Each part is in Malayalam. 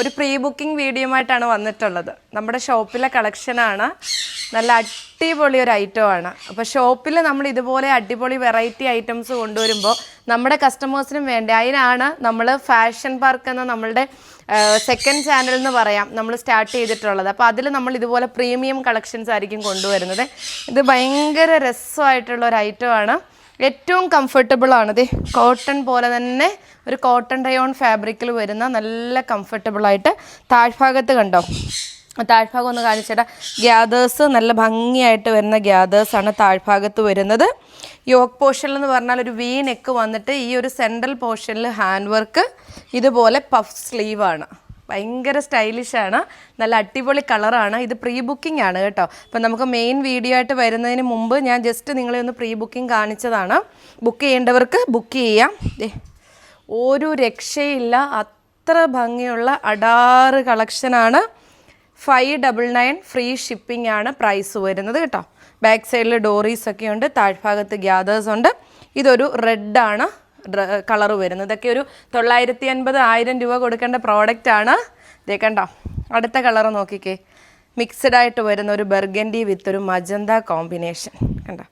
ഒരു പ്രീ ബുക്കിംഗ് ആയിട്ടാണ് വന്നിട്ടുള്ളത്. നമ്മുടെ ഷോപ്പിലെ കളക്ഷനാണ് നല്ല അടിപൊളി ഒരു ഐറ്റമാണ് അപ്പോൾ ഷോപ്പിൽ നമ്മൾ ഇതുപോലെ അടിപൊളി വെറൈറ്റി ഐറ്റംസ് കൊണ്ടുവരുമ്പോൾ നമ്മുടെ കസ്റ്റമേഴ്സിനും വേണ്ടി അതിനാണ് നമ്മൾ ഫാഷൻ പാർക്ക് എന്ന നമ്മളുടെ സെക്കൻഡ് ചാനൽ എന്ന് പറയാം നമ്മൾ സ്റ്റാർട്ട് ചെയ്തിട്ടുള്ളത്. അപ്പോൾ അതിൽ നമ്മൾ ഇതുപോലെ പ്രീമിയം കളക്ഷൻസ് ആയിരിക്കും കൊണ്ടുവരുന്നത്. ഇത് ഭയങ്കര രസമായിട്ടുള്ള ഒരു ഐറ്റമാണ് ഏറ്റവും കംഫർട്ടബിൾ ആണ് ദേ കോട്ടൺ പോലെ തന്നെ ഒരു കോട്ടൺ ഡയോൺ ഫാബ്രിക്കിൽ വരുന്ന നല്ല കംഫർട്ടബിൾ ആയിട്ട് താഴ്ഭാഗത്ത് കണ്ടോ? താഴ്ഭാഗം ഒന്ന് കാണിച്ചേട്ടാ ഗ്യാദേഴ്സ് നല്ല ഭംഗിയായിട്ട് വരുന്ന ഗ്യാദേഴ്സാണ് താഴ്ഭാഗത്ത് വരുന്നത്. യോക്ക് പോർഷൻ എന്ന് പറഞ്ഞാൽ ഒരു വി നെക്ക് വന്നിട്ട് ഈ ഒരു സെൻട്രൽ പോർഷനിൽ ഹാൻഡ് വർക്ക് ഇതുപോലെ പഫ് സ്ലീവാണ് ഭയങ്കര സ്റ്റൈലിഷാണ് നല്ല അടിപൊളി കളറാണ് ഇത് പ്രീ ബുക്കിംഗ് ആണ് കേട്ടോ. അപ്പം നമുക്ക് മെയിൻ വീഡിയോ ആയിട്ട് വരുന്നതിന് മുമ്പ് ഞാൻ ജസ്റ്റ് നിങ്ങളെ ഒന്ന് പ്രീ ബുക്കിംഗ് കാണിച്ചതാണ്. ബുക്ക് ചെയ്യേണ്ടവർക്ക് ബുക്ക് ചെയ്യാം. ഒരു രക്ഷയില്ല. അത്ര ഭംഗിയുള്ള അടാറ് കളക്ഷനാണ് five double nine free shipping ആണ് പ്രൈസ് വരുന്നത് കേട്ടോ. ബാക്ക് സൈഡിൽ ഡോറീസ് ഒക്കെ ഉണ്ട് താഴ്ഭാഗത്ത് ഗ്യാദേഴ്സ് ഉണ്ട്. ഇതൊരു റെഡാണ് കളർ വരുന്നത്. ഇതൊക്കെ ഒരു തൊള്ളായിരത്തി അൻപത് ആയിരം രൂപ കൊടുക്കേണ്ട പ്രോഡക്റ്റ് ആണ്. ഇതേ കണ്ടോ? അടുത്ത കളർ നോക്കിക്കേ. മിക്സഡ് ആയിട്ട് വരുന്ന ഒരു ബർഗൻഡി വിത്ത് ഒരു മജന്ത കോമ്പിനേഷൻ കണ്ടോ?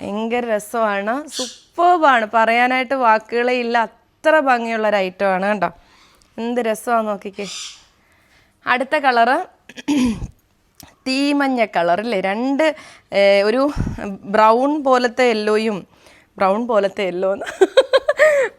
ഭയങ്കര രസമാണ്. സൂപ്പർബാണ് പറയാനായിട്ട് വാക്കുകളേ ഇല്ല. അത്ര ഭംഗിയുള്ള ഒരു ആണ്. കണ്ടോ? എന്ത് രസമാണ് നോക്കിക്കേ. അടുത്ത കളറ് തീമഞ്ഞ കളറില്ലേ രണ്ട് ഒരു ബ്രൗൺ പോലത്തെ യെല്ലോയും ബ്രൗൺ പോലത്തെ യെല്ലോ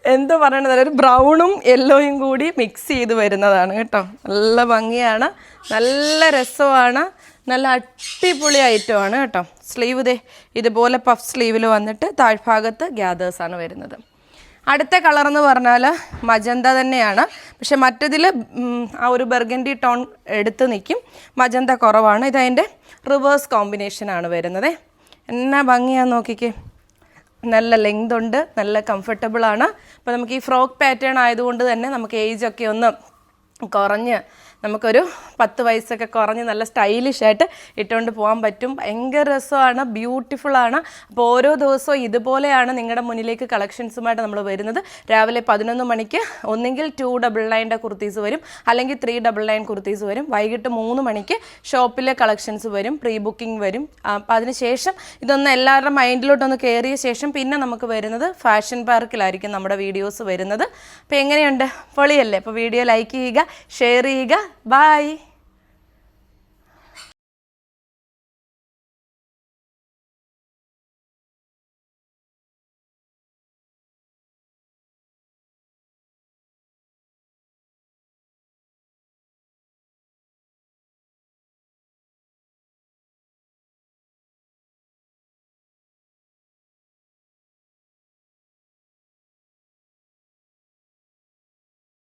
എന്തോ പറയണത്? ഒരു ബ്രൗണും യെല്ലോയും കൂടി മിക്സ് ചെയ്ത് വരുന്നതാണ് കേട്ടോ. നല്ല ഭംഗിയാണ്. നല്ല രസമാണ്. നല്ല അടിപൊളി ഐറ്റമാണ് കേട്ടോ. സ്ലീവ് ദേ ഇതുപോലെ പഫ് സ്ലീവിൽ വന്നിട്ട് താഴ്ഭാഗത്ത് ഗ്യാദേഴ്സാണ് വരുന്നത്. അടുത്ത കളർ എന്ന് പറഞ്ഞാൽ മജന്ത തന്നെയാണ്. പക്ഷെ മറ്റതിൽ ആ ഒരു ബെർഗൻഡി ടോൺ എടുത്ത് നിൽക്കും മജന്ത കുറവാണ്. ഇതതിന്റെ റിവേഴ്സ് കോമ്പിനേഷനാണ് വരുന്നത്. എന്നാ ഭംഗിയാന്ന് നോക്കിക്കേ. നല്ല ലെങ്ത് ഉണ്ട് നല്ല കംഫർട്ടബിൾ ആണ്. അപ്പോൾ നമുക്ക് ഈ ഫ്രോക്ക് പാറ്റേൺ ആയതുകൊണ്ട് തന്നെ നമുക്ക് ഏജ് ഒക്കെ ഒന്ന് കുറഞ്ഞ് നമുക്കൊരു പത്ത് വയസ്സൊക്കെ കുറഞ്ഞ് നല്ല സ്റ്റൈലിഷ് ആയിട്ട് ഇട്ടുകൊണ്ട് പോകാൻ പറ്റും. ഭയങ്കര രസമാണ് ബ്യൂട്ടിഫുൾ ആണ്. അപ്പോൾ ഓരോ ദിവസവും ഇതുപോലെയാണ് നിങ്ങളുടെ മുന്നിലേക്ക് കളക്ഷൻസുമായിട്ട് നമ്മൾ വരുന്നത്. രാവിലെ പതിനൊന്ന് മണിക്ക് ഒന്നെങ്കിൽ ടു ഡബിൾ നയന്റെ കുർത്തീസ് വരും അല്ലെങ്കിൽ ത്രീ ഡബിൾ നയൻ കുർത്തീസ് വരും. വൈകിട്ട് മൂന്ന് മണിക്ക് ഷോപ്പിലെ കളക്ഷൻസ് വരും പ്രീ ബുക്കിംഗ് വരും അപ്പോൾ അതിനുശേഷം ഇതൊന്ന് എല്ലാവരുടെ മൈൻഡിലോട്ടൊന്ന് കയറിയ ശേഷം പിന്നെ നമുക്ക് വരുന്നത് ഫാഷൻ പാർക്കിലായിരിക്കും നമ്മുടെ വീഡിയോസ് വരുന്നത്. അപ്പോൾ എങ്ങനെയുണ്ട്? പൊളിയല്ലേ? അപ്പോൾ വീഡിയോ ലൈക്ക് ചെയ്യുക ഷെയർ ചെയ്യുക Bye!